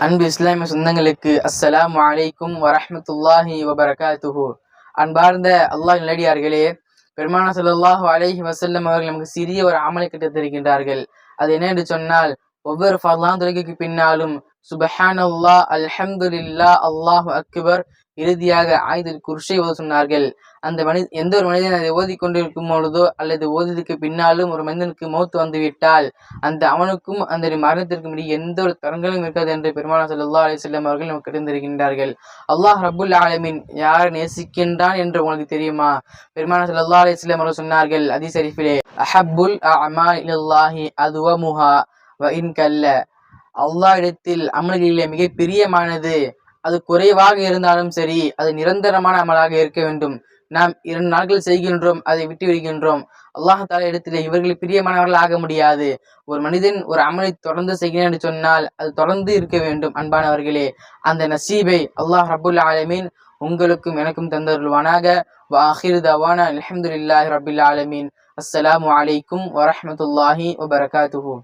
அன்பு இஸ்லாமிய சொந்தங்களுக்கு அஸ்ஸலாமு அலைக்கும் வரஹ்மத்துல்லாஹி வபரகாத்துஹு. அன்பார்ந்த அல்லாஹ் நல்லடியார்களே பெருமான சொல்லாஹு அலைஹி வசல்லம் அவர்கள் நமக்கு சிறிய ஒரு அமலை தெரிகின்றார்கள் அது என்ன என்று சொன்னால் ஒவ்வொரு ஃபர்லான் தொழுகைக்கு பின்னாலும் சுபஹானல்லாஹ் அல்ஹம்துல்லா அல்லாஹு அக்பர் இறுதியாக ஆயுதல் குர்ஷை ஓத சொன்னார்கள். அந்த மனித எந்த ஒரு மனிதன் அதை ஓதிக் கொண்டிருக்கும் பொழுதோ அல்லது ஓதியதுக்கு பின்னாலும் ஒரு மனிதனுக்கு மௌத்து வந்துவிட்டால் அந்த அவனுக்கும் அந்த மரணத்திற்கும் இடையே எந்த ஒரு தரங்களும் இருக்காது என்று பெருமானா சல்லா அலைஹி வஸல்லம் அவர்கள் நமக்கு தெரிந்திருக்கின்றார்கள். அல்லாஹ் ரபுல் ஆலமின் யார் நேசிக்கின்றான் என்று உங்களுக்கு தெரியுமா? பெருமானா சல்லா அலைஹி வஸல்லம் அவர்கள் சொன்னார்கள் ஹதீஸ் அஹபுல் அமா இல்லாஹி அதுவா முஹா வ இன் அல்லாஹ் இடத்தில் அமல்களிலே மிக பிரியமானது அது குறைவாக இருந்தாலும் சரி அது நிரந்தரமான அமலாக இருக்க வேண்டும். நாம் இரண்டு நாட்கள் செய்கின்றோம் அதை விட்டு விடுகின்றோம். அல்லாஹ் தாலா இடத்திலே இவர்கள் பிரியமானவர்கள் ஆக முடியாது. ஒரு மனிதன் ஒரு அமலை தொடர்ந்து செய்கிறேன் என்று சொன்னால் அது தொடர்ந்து இருக்க வேண்டும் அன்பானவர்களே. அந்த நசீபை அல்லாஹ் ரபுல் ஆலமீன் உங்களுக்கும் எனக்கும் தந்தருள்வானாக. வாஹிர் தவானா அல்ஹம்துலில்லாஹி ரபில் ஆலமீன். அஸ்ஸலாமு அலைக்கும் வரஹ்மத்துல்லாஹி வபரகாத்துஹூ.